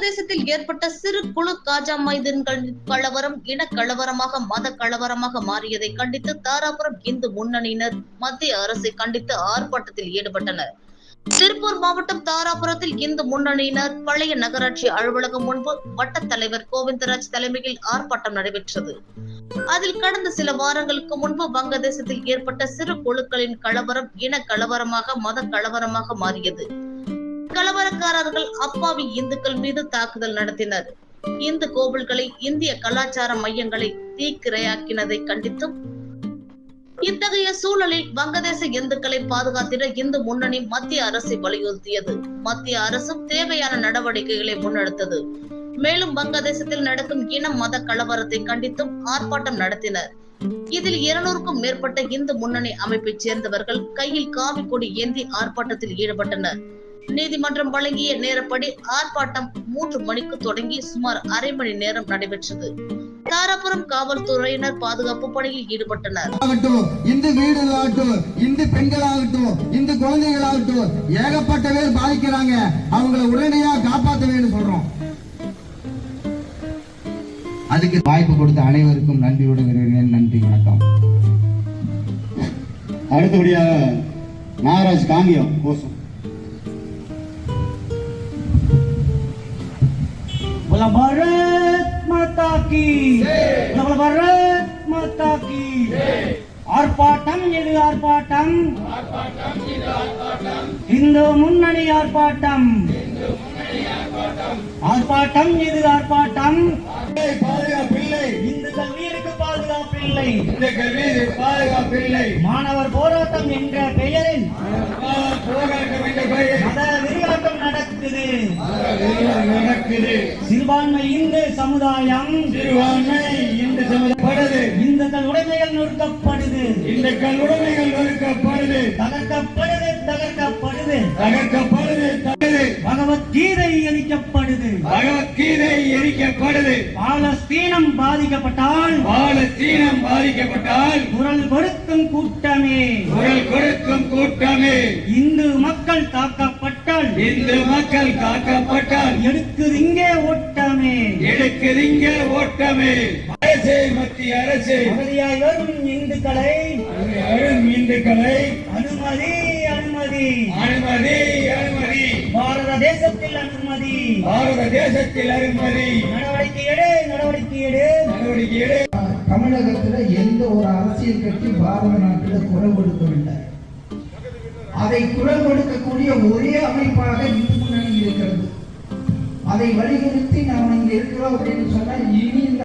வங்கதேசத்தில் ஏற்பட்ட சிறு குழு காஜா மைதன்கள் கலவரம் இன கலவரமாக மத கலவரமாக மாறியதை கண்டித்து தாராபுரம் இந்து முன்னணியினர் மத்திய அரசை கண்டித்து ஆர்ப்பாட்டத்தில் ஈடுபட்டனர். திருப்பூர் மாவட்டம் தாராபுரத்தில் இந்து முன்னணியினர் பழைய நகராட்சி அலுவலகம் முன்பு வட்ட தலைவர் கோவிந்தராஜ் தலைமையில் ஆர்ப்பாட்டம் நடைபெற்றது. அதில் கடந்த சில வாரங்களுக்கு முன்பு வங்கதேசத்தில் ஏற்பட்ட சிறு குழுக்களின் கலவரம் இன கலவரமாக மத கலவரமாக மாறியது. கலவரக்காரர்கள் அப்பாவி இந்துக்கள் மீது தாக்குதல் நடத்தினர். இந்து கோவில்களை இந்திய கலாச்சார மையங்களை தீக்கிரையாக்கினதை கண்டித்தும் இத்தகைய சூழலில் வங்கதேச இந்துக்களை பாதுகாத்திட இந்து முன்னணி மத்திய அரசை வலியுறுத்தியது. மத்திய அரசும் தேவையான நடவடிக்கைகளை முன்னெடுத்தது. மேலும் வங்கதேசத்தில் நடக்கும் இன மத கலவரத்தை கண்டித்தும் ஆர்ப்பாட்டம் நடத்தினர். இதில் இருநூறுக்கும் மேற்பட்ட இந்து முன்னணி அமைப்பைச் சேர்ந்தவர்கள் கையில் காவி கொடி ஏந்தி ஆர்ப்பாட்டத்தில் ஈடுபட்டனர். நீதிமன்றம் வழங்கிய நேரப்படி ஆர்ப்பாட்டம் மூன்று மணிக்கு தொடங்கி சுமார் அரை மணி நேரம் நடைபெற்றது. தாராபுரம் காவல்துறையினர் பாதுகாப்பு பணியில் ஈடுபட்டனர். ஆகட்டும் இந்து வீடுகளாகட்டும் இந்து பெண்களாகட்டும் இந்து குழந்தைகளாகட்டும் ஏகப்பட்ட பேர் பாதிக்கிறாங்க. அவங்கள உடனடியா காப்பாற்ற வேண்டும் சொல்றோம். அதுக்கு வாய்ப்பு கொடுத்த அனைவருக்கும் நன்றியுடன் வருகிறேன் நன்றி வணக்கம். அடுத்தபடியாக நாகராஜ் காங்கியம் கோசம். बोला भारत माता की बोला भारत माता की ஆர்ப்பாட்டம் இது ஆர்ப்பாட்டம் இந்து முன்னணி ஆர்ப்பாட்டம் ஆர்ப்பாட்டம் இது ஆர்ப்பாட்டம் பாதுகாப்பில்லை இந்து கல்வியருக்கு பாதுகாப்பில்லை இந்த கல்வி பாதுகாப்பில்லை மாணவர் போராட்டம் என்ற பெயரில் போராட்டம் என்ற பெயரில் மத வெறியாட்டம் நடக்குது நடக்குது சிறுபான்மை இந்து சமுதாயம். சிறுபான்மை இந்த சமுதாயப்படுது உடைமைகள் நொறுக்கப்படுது. இந்த கல்லுடைமைகள் நொறுக்கப்படுது. தகர்க்கப்படுது தகர்க்கப்படுது. தகர்க்கப்படுது தடுது பகவத்கீதை எரிக்கப்படுது. பகவத்கீதை எரிக்கப்படுது. பாலஸ்தீனம் பாதிக்கப்பட்டால். பாலஸ்தீனம் பாதிக்கப்பட்டால். குரல் கொடுக்கும் கூட்டமே. குரல் கொடுக்கும் கூட்டமே. இந்து மக்கள் தாக்கப்பட்டால் இந்து மக்கள் காக்கப்பட்டால் எடுக்குது இங்கே ஓட்டமே. எடுக்குதிங்க ஓட்டமே. அரசே மத்திய அரசு. அகதியாய் வரும் இந்துக்களை அரும் இந்துக்களை அனுமதி அனுமதி. அனுமதி அனுமதி. பாரத தேசத்தில் அனுமதி. பாரத தேசத்தில் அனுமதி. நடவடிக்கை எடு நடவடிக்கை எடு நடவடிக்கை எடு. தமிழகத்துல எந்த ஒரு அரசியல் கட்சி பாரத நாட்டில் குரல் கொடுக்கவில்லை. அதை குரல் கொடுக்கக்கூடிய ஒரே அமைப்பாக இந்து முன்னணி இருக்கிறது. அதை வலியுறுத்தி நாம் இங்கே இருக்கிறோம் அப்படின்னு சொன்னால் இனி